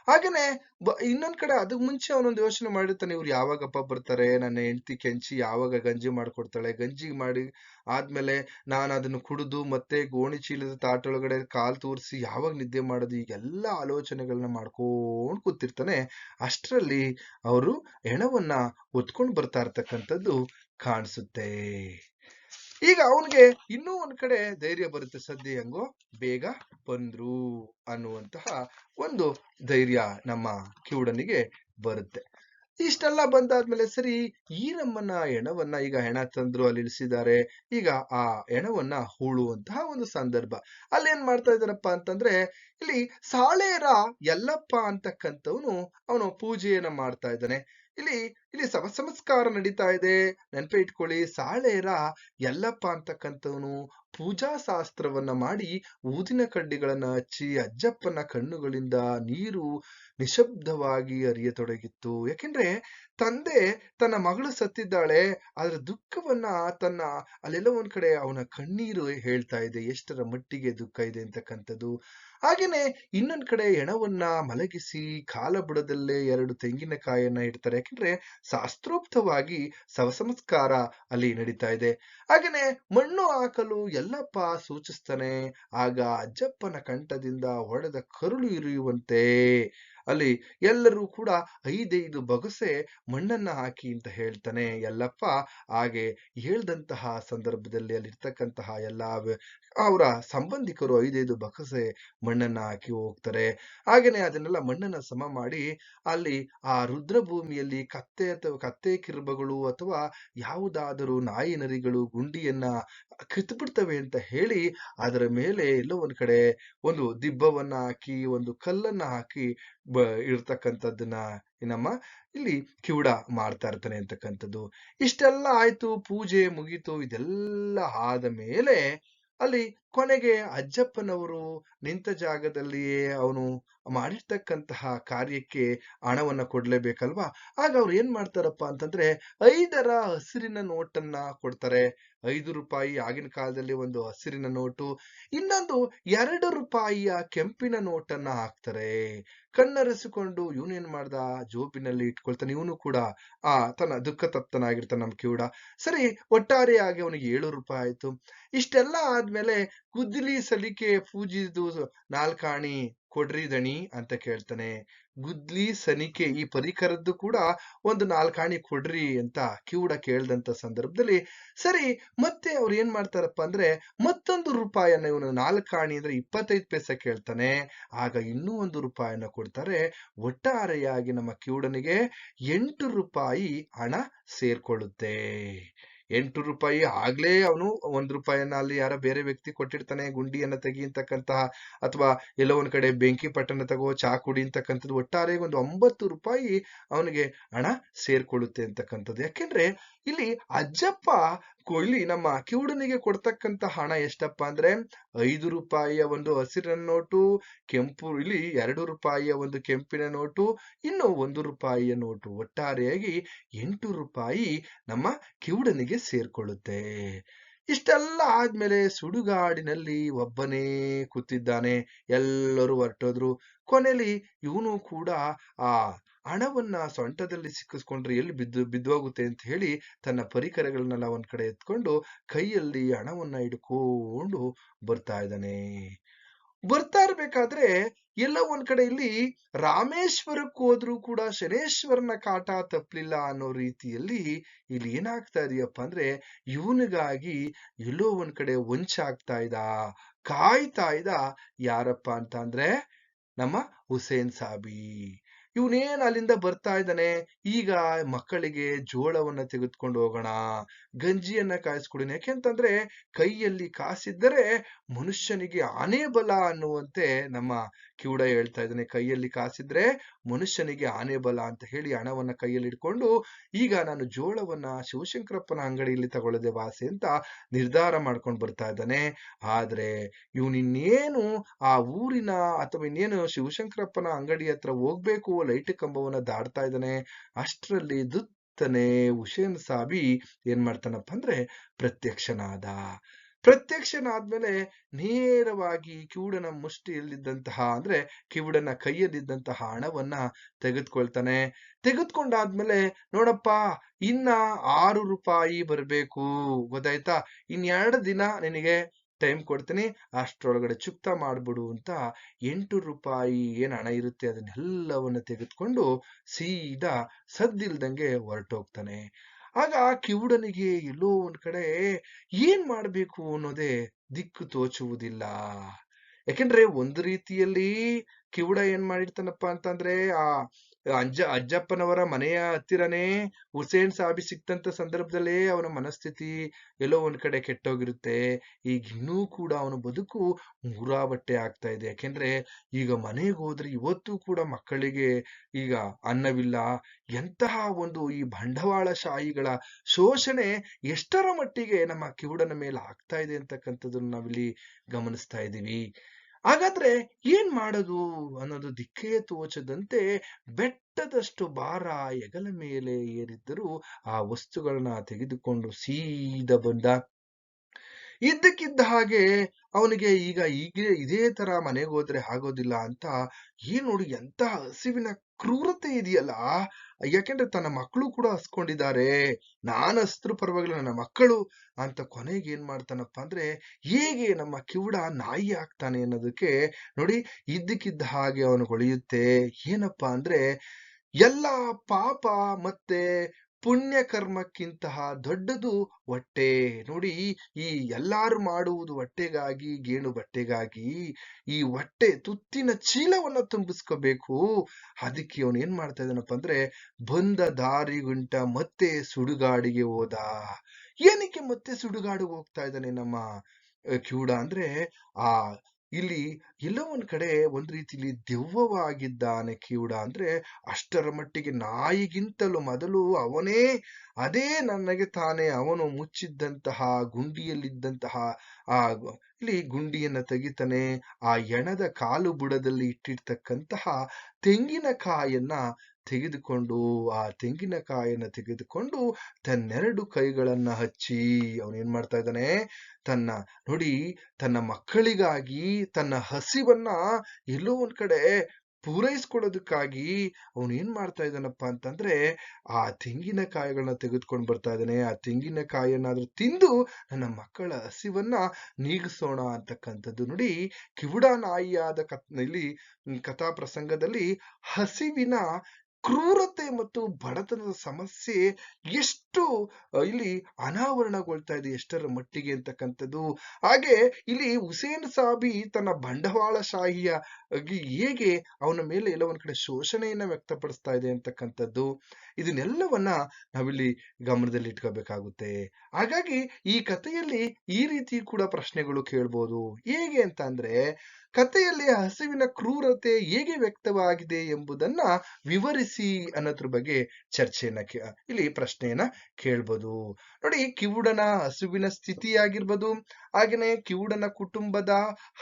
ಹಾಗೇನೆ ಇನ್ನೊಂದ್ ಕಡೆ ಅದಕ್ ಮುಂಚೆ ಅವನೊಂದು ಯೋಚನೆ ಮಾಡಿರ್ತಾನೆ, ಇವ್ರು ಯಾವಾಗಪ್ಪ ಬರ್ತಾರೆ, ನನ್ನ ಹೆಂಡತಿ ಕೆಂಚಿ ಯಾವಾಗ ಗಂಜಿ ಮಾಡ್ಕೊಡ್ತಾಳೆ, ಗಂಜಿ ಮಾಡಿ ಆದ್ಮೇಲೆ ನಾನು ಅದನ್ನು ಕುಡಿದು ಮತ್ತೆ ಗೋಣಿ ಚೀಲದ ತಾಟೊಳಗಡೆ ಕಾಲ್ ತೋರಿಸಿ ಯಾವಾಗ ನಿದ್ದೆ ಮಾಡೋದು, ಈಗೆಲ್ಲ ಆಲೋಚನೆಗಳನ್ನ ಮಾಡ್ಕೊಂಡ್ ಕೂತಿರ್ತಾನೆ. ಅಷ್ಟರಲ್ಲಿ ಅವರು ಹೆಣವನ್ನ ಹೊತ್ಕೊಂಡ್ ಬರ್ತಾ ಇರ್ತಕ್ಕಂಥದ್ದು ಕಾಣಿಸುತ್ತೆ. ಈಗ ಅವನಿಗೆ ಇನ್ನೂ ಒಂದ್ ಕಡೆ ಧೈರ್ಯ ಬರುತ್ತೆ, ಸದ್ಯ ಹೆಂಗೋ? ಬೇಗ ಬಂದ್ರು ಅನ್ನುವಂತಹ ಒಂದು ಧೈರ್ಯ ನಮ್ಮ ಕಿವುಡನಿಗೆ ಬರುತ್ತೆ. ಇಷ್ಟೆಲ್ಲ ಬಂದಾದ್ಮೇಲೆ ಸರಿ ಈ ನಮ್ಮನ್ನ ಹೆಣವನ್ನ ಈಗ ಹೆಣ ತಂದ್ರು, ಅಲ್ಲಿ ಇಳಿಸಿದ್ದಾರೆ. ಈಗ ಆ ಹೆಣವನ್ನ ಹೂಳುವಂತಹ ಒಂದು ಸಂದರ್ಭ. ಅಲ್ಲೇನ್ ಮಾಡ್ತಾ ಇದಾರಪ್ಪ ಅಂತಂದ್ರೆ, ಇಲ್ಲಿ ಸಾಳೇರ ಯಲ್ಲಪ್ಪ ಅಂತಕ್ಕಂಥವನು ಅವನು ಪೂಜೆಯನ್ನ ಮಾಡ್ತಾ ಇದ್ದಾನೆ. ಇಲ್ಲಿ ಇಲ್ಲಿ ಸಮ, ಸಂಸ್ಕಾರ ನಡೀತಾ ಇದೆ. ನೆನಪೆ ಇಟ್ಕೊಳ್ಳಿ. ಸಾಳೇರ ಎಲ್ಲಪ್ಪ ಅಂತಕ್ಕಂಥವನು ಪೂಜಾ ಶಾಸ್ತ್ರವನ್ನ ಮಾಡಿ ಊದಿನ ಕಡ್ಡಿಗಳನ್ನ ಹಚ್ಚಿ ಅಜ್ಜಪ್ಪನ ಕಣ್ಣುಗಳಿಂದ ನೀರು ನಿಶಬ್ದವಾಗಿ ಅರಿಯತೊಡಗಿತ್ತು ಯಾಕೆಂದ್ರೆ ತಂದೆ ತನ್ನ ಮಗಳು ಸತ್ತಿದ್ದಾಳೆ. ಅದರ ದುಃಖವನ್ನ ತನ್ನ, ಅಲ್ಲೆಲ್ಲ ಒಂದ್ ಕಡೆ ಅವನ ಕಣ್ಣೀರು ಹೇಳ್ತಾ ಇದೆ. ಎಷ್ಟರ ಮಟ್ಟಿಗೆ ದುಃಖ ಇದೆ ಅಂತಕ್ಕಂಥದ್ದು. ಹಾಗೇನೆ ಇನ್ನೊಂದ್ ಕಡೆ ಹೆಣವನ್ನ ಮಲಗಿಸಿ ಕಾಲ ಬುಡದಲ್ಲೇ ಎರಡು ತೆಂಗಿನಕಾಯನ್ನ ಇಡ್ತಾರೆ. ಯಾಕಂದ್ರೆ ಶಾಸ್ತ್ರೋಕ್ತವಾಗಿ ಶವಸಂಸ್ಕಾರ ಅಲ್ಲಿ ನಡೀತಾ ಇದೆ. ಹಾಗೇನೆ ಮಣ್ಣು ಹಾಕಲು ಎಲ್ಲಪ್ಪ ಸೂಚಿಸ್ತಾನೆ, ಆಗ ಅಜ್ಜಪ್ಪನ ಕಂಠದಿಂದ ಹೊಡೆದ ಕರುಳು ಇರಿಯುವಂತೆ. ಅಲ್ಲಿ ಎಲ್ಲರೂ ಕೂಡ ಐದೈದು ಬಗಸೆ ಮಣ್ಣನ್ನ ಹಾಕಿ ಅಂತ ಹೇಳ್ತಾನೆ. ಎಲ್ಲಪ್ಪ ಹಾಗೆ ಹೇಳ್ದಂತಹ ಸಂದರ್ಭದಲ್ಲಿ ಅಲ್ಲಿರ್ತಕ್ಕಂತಹ ಎಲ್ಲಾ ಅವರ ಸಂಬಂಧಿಕರು ಐದೈದು ಬಕಸೆ ಮಣ್ಣನ್ನ ಹಾಕಿ ಹೋಗ್ತಾರೆ. ಹಾಗೇನೆ ಅದನ್ನೆಲ್ಲ ಮಣ್ಣನ್ನ ಸಮ ಮಾಡಿ ಅಲ್ಲಿ ಆ ರುದ್ರಭೂಮಿಯಲ್ಲಿ ಕತ್ತೆ ಅಥವಾ ಕತ್ತೆ ಕಿರ್ಬಗಳು ಅಥವಾ ಯಾವುದಾದರೂ ನಾಯಿ ನರಿಗಳು ಗುಂಡಿಯನ್ನ ಕಿತ್ಬಿಡ್ತವೆ ಅಂತ ಹೇಳಿ ಅದರ ಮೇಲೆ ಎಲ್ಲೋ ಒಂದ್ ಕಡೆ ಒಂದು ದಿಬ್ಬವನ್ನ ಹಾಕಿ, ಒಂದು ಕಲ್ಲನ್ನ ಹಾಕಿ ಬ ಇರ್ತಕ್ಕಂಥದ್ದನ್ನ ನಮ್ಮ ಇಲ್ಲಿ ಕಿವುಡ ಮಾಡ್ತಾ ಇರ್ತಾನೆ ಅಂತಕ್ಕಂಥದ್ದು. ಇಷ್ಟೆಲ್ಲ ಆಯ್ತು, ಪೂಜೆ ಮುಗೀತು, ಇದೆಲ್ಲ ಆದ ಮೇಲೆ ಅಲ್ಲಿ ಕೊನೆಗೆ ಅಜ್ಜಪ್ಪನವರು ನಿಂತ ಜಾಗದಲ್ಲಿಯೇ ಅವನು ಮಾಡಿರ್ತಕ್ಕಂತಹ ಕಾರ್ಯಕ್ಕೆ ಹಣವನ್ನ ಕೊಡ್ಲೇಬೇಕಲ್ವಾ? ಆಗ ಅವ್ರು ಏನ್ ಮಾಡ್ತಾರಪ್ಪ ಅಂತಂದ್ರೆ ಐದರ ಹಸಿರಿನ ನೋಟನ್ನ ಕೊಡ್ತಾರೆ. ಐದು ರೂಪಾಯಿ ಆಗಿನ ಕಾಲದಲ್ಲಿ ಒಂದು ಹಸಿರಿನ ನೋಟು, ಇನ್ನೊಂದು ಎರಡು ರೂಪಾಯಿಯ ಕೆಂಪಿನ ನೋಟನ್ನ ಹಾಕ್ತಾರೆ. ಕಣ್ಣರಸಿಕೊಂಡು ಇವನೇನ್ ಮಾಡ್ದ? ಜೋಬಿನಲ್ಲಿ ಇಟ್ಕೊಳ್ತಾನೆ. ಇವನು ಕೂಡ ಆ ತನ್ನ ದುಃಖ ತಪ್ತನಾಗಿರ್ತಾನೆ ನಮ್ ಕಿವುಡ. ಸರಿ, ಒಟ್ಟಾರೆಯಾಗಿ ಅವನಿಗೆ ಏಳು ರೂಪಾಯಿ ಆಯ್ತು. ಇಷ್ಟೆಲ್ಲ ಆದ್ಮೇಲೆ ಗುದ್ದಲಿ ಸಲಿಕೆ ಪೂಜಿದು ನಾಲ್ಕಾಣಿ ಕೊಡ್ರಿ ದಣಿ ಅಂತ ಕೇಳ್ತಾನೆ. ಗುದ್ಲಿ ಸನಿಕೆ ಈ ಪರಿಕರದ್ದು ಕೂಡ ಒಂದು ನಾಲ್ಕಾಣಿ ಕೊಡ್ರಿ ಅಂತ ಕಿವುಡ ಕೇಳ್ದಂತ ಸಂದರ್ಭದಲ್ಲಿ, ಸರಿ ಮತ್ತೆ ಅವ್ರು ಏನ್ ಮಾಡ್ತಾರಪ್ಪ ಅಂದ್ರೆ ಮತ್ತೊಂದು ರೂಪಾಯನ್ನ ಇವನು ನಾಲ್ಕಾಣಿ ಅಂದ್ರೆ ಇಪ್ಪತ್ತೈದು ಪೈಸೆ ಕೇಳ್ತಾನೆ. ಆಗ ಇನ್ನೂ ಒಂದು ರೂಪಾಯನ್ನ ಕೊಡ್ತಾರೆ. ಒಟ್ಟಾರೆಯಾಗಿ ನಮ್ಮ ಕಿವುಡನಿಗೆ ಎಂಟು ರೂಪಾಯಿ ಹಣ ಸೇರ್ಕೊಳ್ಳುತ್ತೆ. ಎಂಟು ರೂಪಾಯಿ ಆಗ್ಲೇ ಅವನು ಒಂದ್ ರೂಪಾಯಿಯನ್ನ ಅಲ್ಲಿ ಯಾರ ಬೇರೆ ವ್ಯಕ್ತಿ ಕೊಟ್ಟಿರ್ತಾನೆ, ಗುಂಡಿಯನ್ನ ತೆಗಿ ಅಂತಕ್ಕಂತಹ ಅಥವಾ ಎಲ್ಲೋ ಒಂದ್ ಕಡೆ ಬೆಂಕಿ ಪಟ್ಟಣ ತಗೋ, ಚಾ ಕುಡಿ ಅಂತಕ್ಕಂಥದ್ದು ಒಟ್ಟಾರೆ ಒಂದು ಒಂಬತ್ತು ರೂಪಾಯಿ ಅವನಿಗೆ ಹಣ ಸೇರ್ಕೊಳ್ಳುತ್ತೆ ಅಂತಕ್ಕಂಥದ್ದು. ಯಾಕೆಂದ್ರೆ ಇಲ್ಲಿ ಅಜ್ಜಪ್ಪ ಇಲ್ಲಿ ನಮ್ಮ ಕಿವುಡನಿಗೆ ಕೊಡ್ತಕ್ಕಂತ ಹಣ ಎಷ್ಟಪ್ಪ ಅಂದ್ರೆ ಐದು ರೂಪಾಯಿಯ ಒಂದು ಹಸಿರಿನ ನೋಟು, ಕೆಂಪು ಇಲ್ಲಿ ಎರಡು ರೂಪಾಯಿಯ ಒಂದು ಕೆಂಪಿನ ನೋಟು, ಇನ್ನು ಒಂದು ರೂಪಾಯಿಯ ನೋಟು ಒಟ್ಟಾರೆಯಾಗಿ ಎಂಟು ರೂಪಾಯಿ ನಮ್ಮ ಕಿವುಡನಿಗೆ ಸೇರ್ಕೊಳ್ಳುತ್ತೆ. ಇಷ್ಟೆಲ್ಲ ಆದ್ಮೇಲೆ ಸುಡುಗಾಡಿನಲ್ಲಿ ಒಬ್ಬನೇ ಕೂತಿದ್ದಾನೆ. ಎಲ್ಲರೂ ಹೊರಟೋದ್ರು. ಕೊನೆಯಲ್ಲಿ ಇವನು ಕೂಡ ಆ ಹಣವನ್ನ ಸೊಂಟದಲ್ಲಿ ಸಿಕ್ಕಿಸ್ಕೊಂಡ್ರೆ ಎಲ್ಲಿ ಬಿದ್ದು ಬಿದ್ದೋಗುತ್ತೆ ಅಂತ ಹೇಳಿ ತನ್ನ ಪರಿಕರಗಳನ್ನೆಲ್ಲ ಒಂದ್ ಕಡೆ ಎತ್ಕೊಂಡು ಕೈಯಲ್ಲಿ ಹಣವನ್ನ ಹಿಡ್ಕೊಂಡು ಬರ್ತಾ ಇದ್ದಾನೆ. ಬರ್ತಾ ಇರ್ಬೇಕಾದ್ರೆ ಎಲ್ಲ ಒಂದ್ ಕಡೆ ಇಲ್ಲಿ ರಾಮೇಶ್ವರಕ್ಕೆ ಹೋದ್ರೂ ಕೂಡ ಶನೇಶ್ವರನ ಕಾಟ ತಪ್ಪಲಿಲ್ಲ ಅನ್ನೋ ರೀತಿಯಲ್ಲಿ ಇಲ್ಲಿ ಏನಾಗ್ತಾ ಇದೆಯಪ್ಪ ಅಂದ್ರೆ ಇವನಿಗಾಗಿ ಎಲ್ಲೋ ಒಂದ್ ಕಡೆ ಹೊಂಚಾಗ್ತಾ ಇದ ಕಾಯ್ತಾ ಇದ ಯಾರಪ್ಪ ಅಂತ ಅಂದ್ರೆ ನಮ್ಮ ಹುಸೇನ್ ಸಾಬಿ. ಇವನೇನ್ ಅಲ್ಲಿಂದ ಬರ್ತಾ ಇದ್ದಾನೆ? ಈಗ ಮಕ್ಕಳಿಗೆ ಜೋಳವನ್ನ ತೆಗೆದುಕೊಂಡು ಹೋಗೋಣ, ಗಂಜಿಯನ್ನ ಕಾಯಿಸ್ಕೊಡೋಣ ಯಾಕೆಂತಂದ್ರೆ ಕೈಯಲ್ಲಿ ಕಾಸಿದ್ದರೆ ಮನುಷ್ಯನಿಗೆ ಆನೆ ಬಲ ಅನ್ನುವಂತೆ ನಮ್ಮ ಕಿವುಡ ಹೇಳ್ತಾ ಇದ್ದಾನೆ. ಕೈಯಲ್ಲಿ ಕಾಸಿದ್ರೆ ಮನುಷ್ಯನಿಗೆ ಆನೆ ಬಲ ಅಂತ ಹೇಳಿ ಹಣವನ್ನ ಕೈಯಲ್ಲಿ ಇಟ್ಕೊಂಡು, ಈಗ ನಾನು ಜೋಳವನ್ನ ಶಿವಶಂಕರಪ್ಪನ ಅಂಗಡಿಯಲ್ಲಿ ತಗೊಳ್ಳದೆ ವಾಸಿ ಅಂತ ನಿರ್ಧಾರ ಮಾಡ್ಕೊಂಡು ಬರ್ತಾ ಇದ್ದಾನೆ. ಆದ್ರೆ ಇವನಿನ್ನೇನು ಆ ಊರಿನ ಅಥವಾ ಇನ್ನೇನು ಶಿವಶಂಕರಪ್ಪನ ಅಂಗಡಿ ಹತ್ರ ಹೋಗ್ಬೇಕು ಲೈಟ್ ಕಂಬವನ್ನ ದಾಡ್ತಾ ಇದ್ದಾನೆ. ಅಷ್ಟರಲ್ಲಿ ದುತ್ತನೆ ಹುಷೇನ್ ಸಾಬಿ ಏನ್ ಮಾಡ್ತಾನಪ್ಪ ಅಂದ್ರೆ ಪ್ರತ್ಯಕ್ಷನಾದ. ಪ್ರತ್ಯಕ್ಷನಾದ್ಮೇಲೆ ನೇರವಾಗಿ ಕಿವುಡನ ಮುಷ್ಟಿಯಲ್ಲಿದ್ದಂತಹ ಅಂದ್ರೆ ಕಿವುಡನ ಕೈಯಲ್ಲಿದ್ದಂತಹ ಹಣವನ್ನ ತೆಗೆದುಕೊಳ್ತಾನೆ. ತೆಗೆದುಕೊಂಡಾದ್ಮೇಲೆ ನೋಡಪ್ಪ, ಇನ್ನ ಆರು ರೂಪಾಯಿ ಬರ್ಬೇಕು. ಗೊತ್ತಾಯ್ತಾ? ಇನ್ನೆರಡು ದಿನ ನಿನಗೆ? ಟೈಮ್ ಕೊಡ್ತೀನಿ, ಅಷ್ಟ್ರೊಳಗಡೆ ಚುಕ್ತ ಮಾಡ್ಬಿಡು ಅಂತ ಎಂಟು ರೂಪಾಯಿ ಏನು ಹಣ ಇರುತ್ತೆ ಅದನ್ನೆಲ್ಲವನ್ನ ತೆಗೆದುಕೊಂಡು ಸೀದಾ ಸದ್ದಿಲ್ದಂಗೆ ಹೊರಟೋಗ್ತಾನೆ. ಆಗ ಆ ಕಿವುಡನಿಗೆ ಎಲ್ಲೋ ಒಂದ್ ಕಡೆ ಏನ್ ಮಾಡ್ಬೇಕು ಅನ್ನೋದೇ ದಿಕ್ಕು ತೋಚುವುದಿಲ್ಲ. ಯಾಕೆಂದ್ರೆ ಒಂದು ರೀತಿಯಲ್ಲಿ ಕಿವುಡ ಏನ್ ಮಾಡಿರ್ತಾನಪ್ಪ ಅಂತಂದ್ರೆ ಆ ಅಜ್ಜ ಅಜ್ಜಪ್ಪನವರ ಮನೆಯ ಹತ್ತಿರನೇ ಹುಸೇನ್ ಸಾಬಿ ಸಿಕ್ತಂತ ಸಂದರ್ಭದಲ್ಲೇ ಅವನ ಮನಸ್ಥಿತಿ ಎಲ್ಲೋ ಒಂದ್ ಕಡೆ ಕೆಟ್ಟೋಗಿರುತ್ತೆ. ಈಗ ಇನ್ನೂ ಕೂಡ ಅವನ ಬದುಕು ಮೂರಾ ಬಟ್ಟೆ ಆಗ್ತಾ ಇದೆ. ಯಾಕೆಂದ್ರೆ ಈಗ ಮನೆಗೆ ಹೋದ್ರೆ ಇವತ್ತು ಕೂಡ ಮಕ್ಕಳಿಗೆ ಈಗ ಅನ್ನವಿಲ್ಲ. ಎಂತಹ ಒಂದು ಈ ಬಂಡವಾಳಶಾಹಿಗಳ ಶೋಷಣೆ ಎಷ್ಟರ ಮಟ್ಟಿಗೆ ನಮ್ಮ ಕಿವುಡನ ಮೇಲೆ ಆಗ್ತಾ ಇದೆ ಅಂತಕ್ಕಂಥದ್ದನ್ನ ನಾವಿಲ್ಲಿ ಗಮನಿಸ್ತಾ ಇದ್ದೀವಿ. ಹಾಗಾದ್ರೆ ಏನ್ ಮಾಡೋದು ಅನ್ನೋದು ದಿಕ್ಕೇ ತೋಚದಂತೆ ಬೆಟ್ಟದಷ್ಟು ಭಾರ ಹೆಗಲ ಮೇಲೆ ಏರಿದ್ದರೂ ಆ ವಸ್ತುಗಳನ್ನ ತೆಗೆದುಕೊಂಡು ಸೀದ ಬಂದ. ಇದ್ದಕ್ಕಿದ್ದ ಹಾಗೆ ಅವನಿಗೆ ಈಗ ಈಗ ಇದೇ ತರ ಮನೆಗೆ ಹೋದ್ರೆ ಆಗೋದಿಲ್ಲ ಅಂತ ಏನ್ ನೋಡಿ ಎಂತ ಹಸಿವಿನ ಕ್ರೂರತೆ ಇದೆಯಲ್ಲ? ಯಾಕೆಂದ್ರೆ ತನ್ನ ಮಕ್ಕಳು ಕೂಡ ಹಸ್ಕೊಂಡಿದ್ದಾರೆ. ನಾನು ಹಸ್ರು ಪರವಾಗಿಲ್ಲ ನನ್ನ ಮಕ್ಕಳು ಅಂತ ಕೊನೆಗೆ ಏನ್ ಮಾಡ್ತಾನಪ್ಪ ಅಂದ್ರೆ, ಹೇಗೆ ನಮ್ಮ ಕಿವುಡ ನಾಯಿ ಆಗ್ತಾನೆ ಅನ್ನೋದಕ್ಕೆ ನೋಡಿ ಇದ್ದಕ್ಕಿದ್ದ ಹಾಗೆ ಅವನು ಹೊಳೆಯುತ್ತೆ. ಏನಪ್ಪಾ ಅಂದ್ರೆ, ಎಲ್ಲ ಪಾಪ ಮತ್ತೆ ಪುಣ್ಯ ಕರ್ಮಕ್ಕಿಂತಹ ದೊಡ್ಡದು ಹೊಟ್ಟೆ. ನೋಡಿ, ಈ ಎಲ್ಲಾರು ಮಾಡುವುದು ಹೊಟ್ಟೆಗಾಗಿ, ಗೇಣು ಬಟ್ಟೆಗಾಗಿ ಈ ಹೊಟ್ಟೆ ತುತ್ತಿನ ಚೀಲವನ್ನ ತುಂಬಿಸ್ಕೋಬೇಕು. ಅದಕ್ಕೆ ಅವನು ಏನ್ ಮಾಡ್ತಾ ಇದ್ದಾನಪ್ಪ ಅಂದ್ರೆ, ಬಂದ ದಾರಿಗುಂಟ ಮತ್ತೆ ಸುಡುಗಾಡಿಗೆ ಹೋದ. ಏನಕ್ಕೆ ಮತ್ತೆ ಸುಡುಗಾಡಿಗೆ ಹೋಗ್ತಾ ಇದ್ದಾನೆ ನಮ್ಮ ಕಿವುಡ ಅಂದ್ರೆ, ಆ ಇಲ್ಲಿ ಎಲ್ಲ ಒಂದ್ ಕಡೆ ಒಂದ್ ರೀತಿಲಿ ದೆವ್ವವಾಗಿದ್ದಾನೆ ಕಿವುಡ ಅಂದ್ರೆ ಅಷ್ಟರ ಮಟ್ಟಿಗೆ ನಾಯಿಗಿಂತಲೂ ಮೊದಲು ಅವನೇ ಅದೇ ನನಗೆ ತಾನೇ ಅವನು ಮುಚ್ಚಿದ್ದಂತಹ ಗುಂಡಿಯಲ್ಲಿದ್ದಂತಹ ಆ ಇಲ್ಲಿ ಗುಂಡಿಯನ್ನ ತೆಗಿತಾನೆ, ಆ ಎಣದ ಕಾಲು ಬುಡದಲ್ಲಿ ಇಟ್ಟಿರ್ತಕ್ಕಂತಹ ತೆಂಗಿನಕಾಯನ್ನ ತೆಗೆದುಕೊಂಡು, ಆ ತೆಂಗಿನಕಾಯನ್ನ ತೆಗೆದುಕೊಂಡು ತನ್ನೆರಡು ಕೈಗಳನ್ನ ಹಚ್ಚಿ, ಅವನು ಏನ್ ಮಾಡ್ತಾ ಇದ್ದಾನೆ? ತನ್ನ, ನೋಡಿ, ತನ್ನ ಮಕ್ಕಳಿಗಾಗಿ ತನ್ನ ಹಸಿವನ್ನ ಎಲ್ಲೋ ಒಂದ್ ಕಡೆ ಪೂರೈಸ್ಕೊಳ್ಳೋದಕ್ಕಾಗಿ ಅವನು ಏನ್ ಮಾಡ್ತಾ ಇದ್ದಾನಪ್ಪ ಅಂತಂದ್ರೆ, ಆ ತೆಂಗಿನಕಾಯಿಗಳನ್ನ ತೆಗೆದುಕೊಂಡು ಬರ್ತಾ ಇದ್ದಾನೆ. ಆ ತೆಂಗಿನಕಾಯಿಯನ್ನಾದ್ರೂ ತಿಂದು ನನ್ನ ಮಕ್ಕಳ ಹಸಿವನ್ನ ನೀಗಿಸೋಣ ಅಂತಕ್ಕಂಥದ್ದು. ನೋಡಿ, ಕಿವುಡ ನಾಯಿಯಾದ ಕತ್ ಕಥಾ ಪ್ರಸಂಗದಲ್ಲಿ ಹಸಿವಿನ ಕ್ರೂರತೆ ಮತ್ತು ಬಡತನದ ಸಮಸ್ಯೆ ಎಷ್ಟು ಅ, ಇಲ್ಲಿ ಅನಾವರಣಗೊಳ್ತಾ ಇದೆ ಎಷ್ಟರ ಮಟ್ಟಿಗೆ ಅಂತಕ್ಕಂಥದ್ದು. ಹಾಗೆ ಇಲ್ಲಿ ಹುಸೇನ್ ಸಾಬಿ ತನ್ನ ಬಂಡವಾಳಶಾಹಿಯ ಶಾಹಿಯ ಹೇಗೆ ಅವನ ಮೇಲೆ ಎಲ್ಲ ಒಂದ್ ಕಡೆ ಶೋಷಣೆಯನ್ನ ವ್ಯಕ್ತಪಡಿಸ್ತಾ ಇದೆ ಅಂತಕ್ಕಂಥದ್ದು. ಇದನ್ನೆಲ್ಲವನ್ನ ನಾವಿಲ್ಲಿ ಗಮನದಲ್ಲಿ ಇಟ್ಕೋಬೇಕಾಗುತ್ತೆ. ಹಾಗಾಗಿ ಈ ಕಥೆಯಲ್ಲಿ ಈ ರೀತಿ ಕೂಡ ಪ್ರಶ್ನೆಗಳು ಕೇಳ್ಬೋದು. ಹೇಗೆ ಅಂತ ಅಂದ್ರೆ ಕಥೆಯಲ್ಲಿ ಹಸಿವಿನ ಕ್ರೂರತೆ ಹೇಗೆ ವ್ಯಕ್ತವಾಗಿದೆ ಎಂಬುದನ್ನ ವಿವರಿಸಿ ಅನ್ನೋದ್ರ ಬಗ್ಗೆ ಚರ್ಚೆಯನ್ನ ಇಲ್ಲಿ ಪ್ರಶ್ನೆಯನ್ನ ಕೇಳ್ಬೋದು. ನೋಡಿ ಕಿವುಡನ ಹಸುವಿನ ಸ್ಥಿತಿಯಾಗಿರ್ಬೋದು ಹಾಗೇನೆ ಕಿವುಡನ ಕುಟುಂಬದ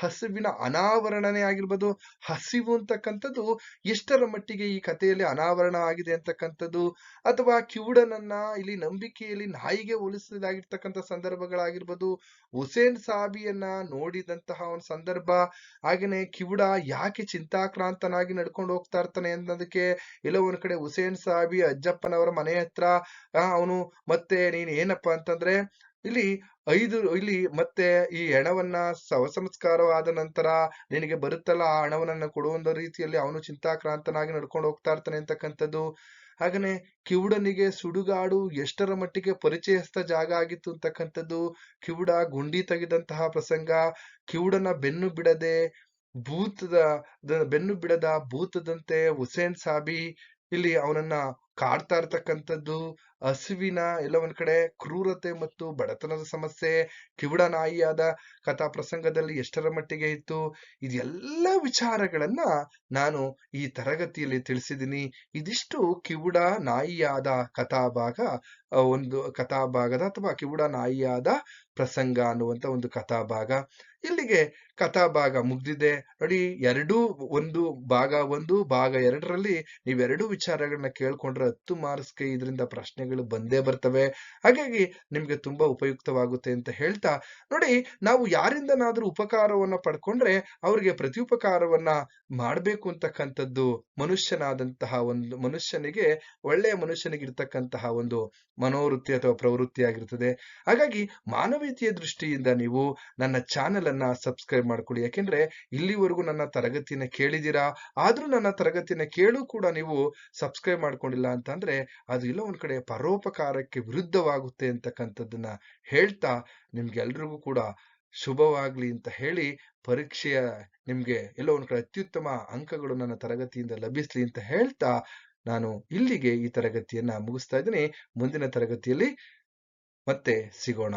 ಹಸುವಿನ ಅನಾವರಣನೇ ಆಗಿರ್ಬೋದು, ಹಸಿವು ಅಂತಕ್ಕಂಥದ್ದು ಎಷ್ಟರ ಮಟ್ಟಿಗೆ ಈ ಕಥೆಯಲ್ಲಿ ಅನಾವರಣ ಆಗಿದೆ ಅಂತಕ್ಕಂಥದ್ದು, ಅಥವಾ ಕಿವುಡನನ್ನ ಇಲ್ಲಿ ನಂಬಿಕೆಯಲ್ಲಿ ನಾಯಿಗೆ ಹೋಲಿಸಿದಾಗಿರ್ತಕ್ಕಂಥ ಸಂದರ್ಭಗಳಾಗಿರ್ಬೋದು, ಹುಸೇನ್ ಸಾಬಿಯನ್ನ ನೋಡಿದಂತಹ ಒಂದು ಸಂದರ್ಭ ಹಾಗೆಯೇ ಕಿವುಡ ಯಾಕೆ ಚಿಂತಾಕ್ರಾಂತನಾಗಿ ನಡ್ಕೊಂಡು ಹೋಗ್ತಾ ಇರ್ತಾನೆ ಅನ್ನೋದಕ್ಕೆ ಎಲ್ಲೋ ಒಂದ್ ಕಡೆ ಹುಸೇನ್ ಸಾಬಿ ಅಜ್ಜಪ್ಪನವರ ಮನೆ ಹತ್ರ ಅವನು, ಮತ್ತೆ ನೀನ್ ಏನಪ್ಪಾ ಅಂತಂದ್ರೆ ಇಲ್ಲಿ ಐದು ಇಲ್ಲಿ ಮತ್ತೆ ಈ ಹೆಣವನ್ನ ಶವ ಸಂಸ್ಕಾರವಾದ ನಂತರ ನಿನಗೆ ಬರುತ್ತಲ್ಲ ಆ ಹಣವನ್ನ ಕೊಡುವಂತ ರೀತಿಯಲ್ಲಿ ಅವನು ಚಿಂತಾಕ್ರಾಂತನಾಗಿ ನಡ್ಕೊಂಡು ಹೋಗ್ತಾ ಇರ್ತಾನೆ ಅಂತಕ್ಕಂಥದ್ದು. ಹಾಗನೆ ಕಿವುಡನಿಗೆ ಸುಡುಗಾಡು ಎಷ್ಟರ ಮಟ್ಟಿಗೆ ಪರಿಚಯಸ್ಥ ಜಾಗ ಆಗಿತ್ತು ಅಂತಕ್ಕಂಥದ್ದು. ಕಿವುಡ ಗುಂಡಿ ತೆಗೆದಂತಹ ಪ್ರಸಂಗ. ಕಿವುಡನ ಬೆನ್ನು ಬಿಡದೆ ಭೂತದ ಬೆನ್ನು ಬಿಡದ ಭೂತದಂತೆ ಹುಸೇನ್ ಸಾಬಿ ಇಲ್ಲಿ ಅವನನ್ನ ಕಾಡ್ತಾ ಇರ್ತಕ್ಕಂಥದ್ದು. ಹಸುವಿನ ಎಲ್ಲ ಒಂದ್ ಕಡೆ ಕ್ರೂರತೆ ಮತ್ತು ಬಡತನದ ಸಮಸ್ಯೆ, ಕಿವುಡ ನಾಯಿಯಾದ ಕಥಾ ಪ್ರಸಂಗದಲ್ಲಿ ಎಷ್ಟರ ಮಟ್ಟಿಗೆ ಇತ್ತು? ಇದೆಲ್ಲ ವಿಚಾರಗಳನ್ನ ನಾನು ಈ ತರಗತಿಯಲ್ಲಿ ತಿಳಿಸಿದ್ದೀನಿ. ಇದಿಷ್ಟು ಕಿವುಡ ನಾಯಿಯಾದ ಕಥಾಭಾಗ ಒಂದು ಕಥಾಭಾಗದ ಅಥವಾ ಕಿವುಡ ನಾಯಿಯಾದ ಪ್ರಸಂಗ ಅನ್ನುವಂತ ಒಂದು ಕಥಾಭಾಗ. ಇಲ್ಲಿಗೆ ಕಥಾಭಾಗ ಮುಗ್ದಿದೆ. ನೋಡಿ, ಎರಡೂ ಒಂದು ಭಾಗ ಒಂದು, ಭಾಗ ಎರಡರಲ್ಲಿ ನೀವೆರಡು ವಿಚಾರಗಳನ್ನ ಕೇಳ್ಕೊಂಡ್ರೆ ಹತ್ತು ಮಾರ್ಕ್ಸ್ಗೆ ಇದರಿಂದ ಪ್ರಶ್ನೆಗಳು ಬಂದೇ ಬರ್ತವೆ. ಹಾಗಾಗಿ ನಿಮ್ಗೆ ತುಂಬಾ ಉಪಯುಕ್ತವಾಗುತ್ತೆ ಅಂತ ಹೇಳ್ತಾ, ನೋಡಿ ನಾವು ಯಾರಿಂದನಾದ್ರೂ ಉಪಕಾರವನ್ನ ಪಡ್ಕೊಂಡ್ರೆ ಅವ್ರಿಗೆ ಪ್ರತ್ಯುಪಕಾರವನ್ನ ಮಾಡ್ಬೇಕು ಅಂತಕ್ಕಂಥದ್ದು ಮನುಷ್ಯನಾದಂತಹ ಒಂದು ಮನುಷ್ಯನಿಗೆ, ಒಳ್ಳೆಯ ಮನುಷ್ಯನಿಗೆ ಇರ್ತಕ್ಕಂತಹ ಒಂದು ಮನೋವೃತ್ತಿ ಅಥವಾ ಪ್ರವೃತ್ತಿ ಆಗಿರ್ತದೆ. ಹಾಗಾಗಿ ಮಾನವೀಯತೆಯ ದೃಷ್ಟಿಯಿಂದ ನೀವು ನನ್ನ ಚಾನೆಲ್ ಅನ್ನ ಸಬ್ಸ್ಕ್ರೈಬ್ ಮಾಡ್ಕೊಳ್ಳಿ. ಯಾಕೆಂದ್ರೆ ಇಲ್ಲಿವರೆಗೂ ನನ್ನ ತರಗತಿನ ಕೇಳಿದೀರಾ ಆದ್ರೂ ನನ್ನ ತರಗತಿನ ಕೇಳು ಕೂಡ ನೀವು ಸಬ್ಸ್ಕ್ರೈಬ್ ಮಾಡ್ಕೊಂಡಿಲ್ಲ ಅಂತಂದ್ರೆ ಅದು ಇಲ್ಲ ಒಂದ್ ಕಡೆ ಪರೋಪಕಾರಕ್ಕೆ ವಿರುದ್ಧವಾಗುತ್ತೆ ಅಂತಕ್ಕಂಥದ್ದನ್ನ ಹೇಳ್ತಾ ನಿಮ್ಗೆಲ್ರಿಗೂ ಕೂಡ ಶುಭವಾಗ್ಲಿ ಅಂತ ಹೇಳಿ ಪರೀಕ್ಷೆಯ ನಿಮ್ಗೆ ಎಲ್ಲೋ ಒಂದ್ ಕಡೆ ಅತ್ಯುತ್ತಮ ಅಂಕಗಳು ನನ್ನ ತರಗತಿಯಿಂದ ಲಭಿಸ್ಲಿ ಅಂತ ಹೇಳ್ತಾ ನಾನು ಇಲ್ಲಿಗೆ ಈ ತರಗತಿಯನ್ನ ಮುಗಿಸ್ತಾ ಇದ್ದೀನಿ. ಮುಂದಿನ ತರಗತಿಯಲ್ಲಿ ಮತ್ತೆ ಸಿಗೋಣ.